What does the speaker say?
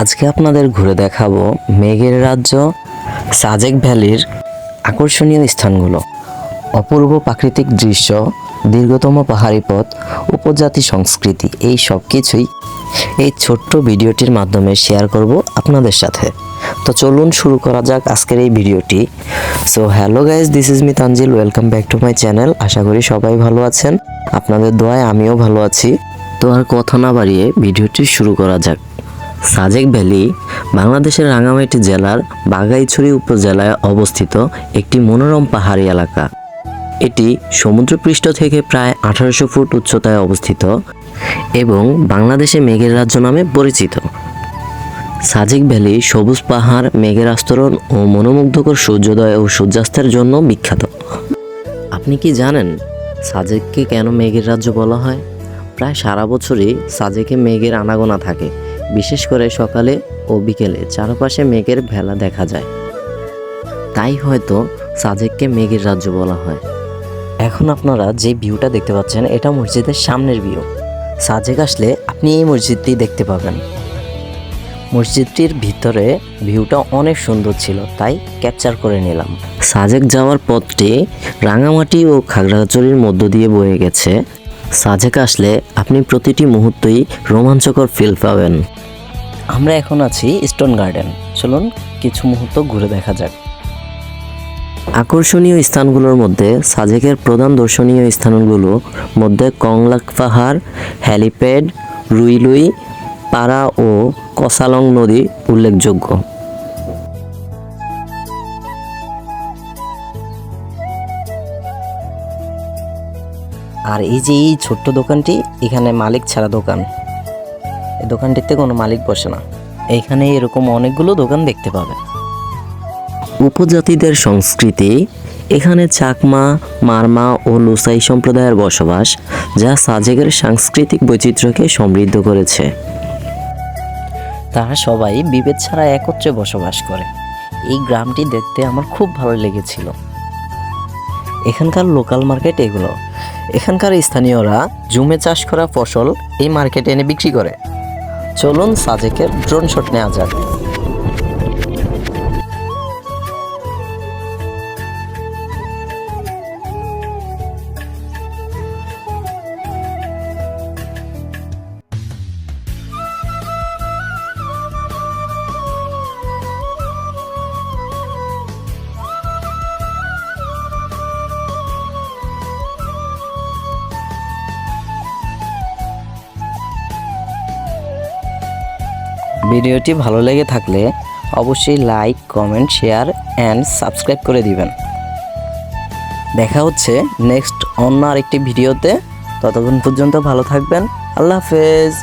আজকে আপনাদের ঘুরে দেখাবো মেঘের রাজ্য, সাজেক ভ্যালির আকর্ষণীয় স্থানগুলো। অপূর্ব প্রাকৃতিক দৃশ্য, দীর্ঘতম পাহাড়ি পথ, উপজাতি সংস্কৃতি, এই সব কিছুই এই ছোট্ট ভিডিওটির মাধ্যমে শেয়ার করব আপনাদের সাথে। তো চলুন শুরু করা যাক আজকের এই ভিডিওটি। So hello guys this is me Tanzil welcome back to my channel আশা করি সবাই ভালো আছেন। আপনাদের দোয়ায় আমিও ভালো আছি। তো আর কথা না বাড়িয়ে ভিডিওটি শুরু করা যাক। সাজেক ভ্যালি বাংলাদেশের রাঙামাটি জেলার বাগাইছড়ি উপজেলায় অবস্থিত একটি মনোরম পাহাড়ি এলাকা। এটি সমুদ্রপৃষ্ঠ থেকে প্রায় আঠারোশো ফুট উচ্চতায় অবস্থিত এবং বাংলাদেশে মেঘের রাজ্য নামে পরিচিত। সাজেক ভ্যালি সবুজ পাহাড়, মেঘের আস্তরণ ও মনোমুগ্ধকর সূর্যোদয় ও সূর্যাস্তের জন্য বিখ্যাত। আপনি কি জানেন সাজেককে কেন মেঘের রাজ্য বলা হয়? প্রায় সারা বছরই সাজেকে মেঘের আনাগোনা থাকে। বিশেষ করে সকালে ও বিকেলে চারপাশে মেঘের ভেলা দেখা যায়। তাই হয়তো সাজেককে মেঘের রাজ্য বলা হয়। এখন আপনারা যে ভিউটা দেখতে পাচ্ছেন, এটা মসজিদের সামনের ভিউ। সাজেক আসলে আপনি এই মসজিদটি দেখতে পাবেন। মসজিদটির ভিতরে ভিউটা অনেক সুন্দর ছিল, তাই ক্যাপচার করে নিলাম। সাজেক যাওয়ার পথটি রাঙামাটি ও খাগড়াছড়ির মধ্য দিয়ে বয়ে গেছে। সাজেক আসলে আপনি প্রতিটি মুহূর্তেই রোমাঞ্চকর ফিল পাবেন। আমরা এখন আছি স্টোন গার্ডেন চলুন কিছু মুহূর্ত ঘুরে দেখা যাক। আকর্ষণীয় স্থানগুলোর মধ্যে সাজেকের প্রধান দর্শনীয় স্থানগুলোর মধ্যে কংলাক পাহাড়, হ্যালিপ্যাড, রুইলুই, পাড়া ও কসালং নদী উল্লেখযোগ্য। আর এই যে এই ছোট্ট দোকানটি, এখানে মালিক ছাড়া দোকান। এই দোকানটিতে কোনো মালিক বসে না। এখানে এরকম অনেকগুলো দোকান দেখতে পাবেন উপজাতিদের সংস্কৃতি, এখানে চাকমা, মারমা ও লুসাই সম্প্রদায়ের বসবাস, যা সাজেকের সাংস্কৃতিক বৈচিত্র্যকে সমৃদ্ধ করেছে। তারা সবাই বিভেদ ছাড়া একত্রে বসবাস করে। এই গ্রামটি দেখতে আমার খুব ভালো লেগেছিল। এখানকার লোকাল মার্কেট এগুলো। এখানকার স্থানীয়রা জুমে চাষ করা ফসল এই মার্কেটে এনে বিক্রি করে। চলুন সাজেকের ড্রোন শট নেওয়া যাক। ভিডিওটি ভালো লেগে থাকলে অবশ্যই like, comment, share and subscribe করে দিবেন। দেখা হচ্ছে নেক্সট অন্য আরেকটি ভিডিওতে। ততক্ষণ পর্যন্ত ভালো থাকবেন। আল্লাহ হাফেজ।